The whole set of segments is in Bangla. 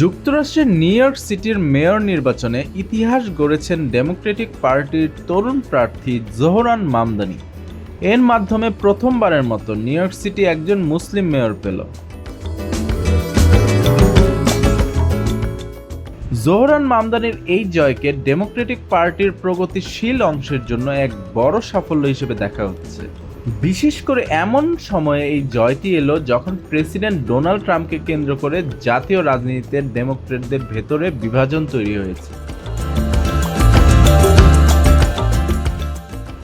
যুক্তরাষ্ট্রের নিউ ইয়র্ক সিটির মেয়র নির্বাচনে ইতিহাস গড়েছেন ডেমোক্রেটিক পার্টির তরুণ প্রার্থী জোহরান মামদানি। এর মাধ্যমে প্রথমবারের মতো নিউ ইয়র্ক সিটি একজন মুসলিম মেয়র পেল। জোহরান মামদানির এই জয়কে ডেমোক্রেটিক পার্টির প্রগতিশীল অংশের জন্য এক বড় সাফল্য হিসেবে দেখা হচ্ছে। বিশেষ করে এমন সময়ে এই জয়টি এলো যখন প্রেসিডেন্ট ডোনাল্ড ট্রাম্পকে কেন্দ্র করে জাতীয় রাজনীতিতে ডেমোক্রেটদের ভেতরে বিভাজন তৈরি হয়েছে।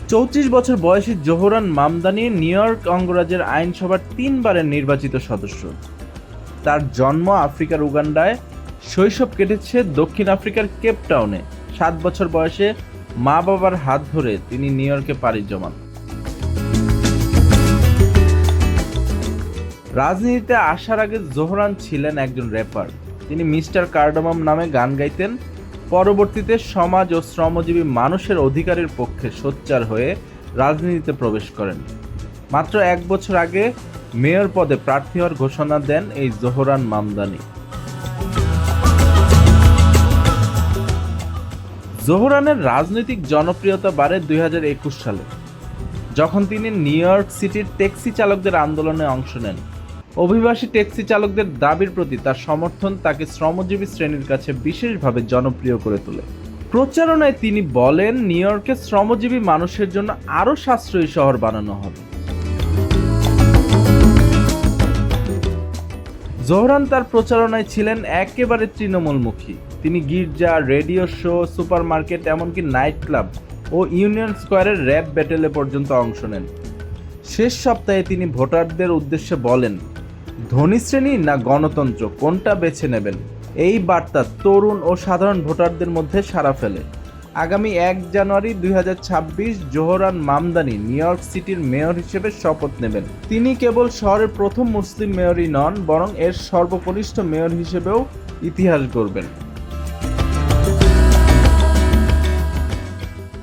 চৌত্রিশ বছর বয়সী জোহরান মামদানি নিউ ইয়র্ক অঙ্গরাজ্যের আইনসভার তিনবারের নির্বাচিত সদস্য। তার জন্ম আফ্রিকার উগান্ডায়, শৈশব কেটেছে দক্ষিণ আফ্রিকার কেপটাউনে সাত বছর বয়সে মা বাবার হাত ধরে তিনি নিউ ইয়র্কে পাড়ি জমান। রাজনীতিতে আসার আগে জোহরান ছিলেন একজন র্যাপার তিনি মিস্টার কার্ডামাম নামে গান গাইতেন। পরবর্তীতে সমাজ ও শ্রমজীবী মানুষের অধিকারের পক্ষে সোচ্চার হয়ে রাজনীতিতে প্রবেশ করেন। মাত্র এক বছর আগে মেয়র পদে প্রার্থী হওয়ার ঘোষণা দেন এই জোহরান মামদানি। জোহরানের রাজনৈতিক জনপ্রিয়তা বাড়ে দুই হাজার একুশ সালে। যখন তিনি নিউ ইয়র্ক সিটির ট্যাক্সি চালকদের আন্দোলনে অংশ নেন অভিবাসী ট্যাক্সি চালকদের দাবির প্রতি তার সমর্থন তাকে শ্রমজীবী শ্রেণির কাছে বিশেষভাবে জনপ্রিয় করে তোলে। প্রচারণায় তিনি বলেন, নিউ ইয়র্কে শ্রমজীবী মানুষের জন্য আরও সাশ্রয়ী শহর বানানো হবে। জোহরান তার প্রচারণায় ছিলেন একেবারে তৃণমূলমুখী। তিনি গির্জা, রেডিও শো, সুপারমার্কেট, এমনকি নাইট ক্লাব ও ইউনিয়ন স্কোয়ারের র্যাপ ব্যাটেলে পর্যন্ত অংশ নেন। শেষ সপ্তাহে তিনি ভোটারদের উদ্দেশ্যে বলেন ধনী শ্রেণি না গণতন্ত্র? কোনটা বেছে নেবেন? এই বার্তা তরুণ ও সাধারণ ভোটারদের মধ্যে সাড়া ফেলে। আগামী এক জানুয়ারি দুই হাজার ছাব্বিশ জোহরান মামদানি নিউ ইয়র্ক সিটির মেয়র হিসেবে শপথ নেবেন। তিনি কেবল শহরের প্রথম মুসলিম মেয়রই নন, বরং এর সর্বকনিষ্ঠ মেয়র হিসেবেও ইতিহাস গড়বেন।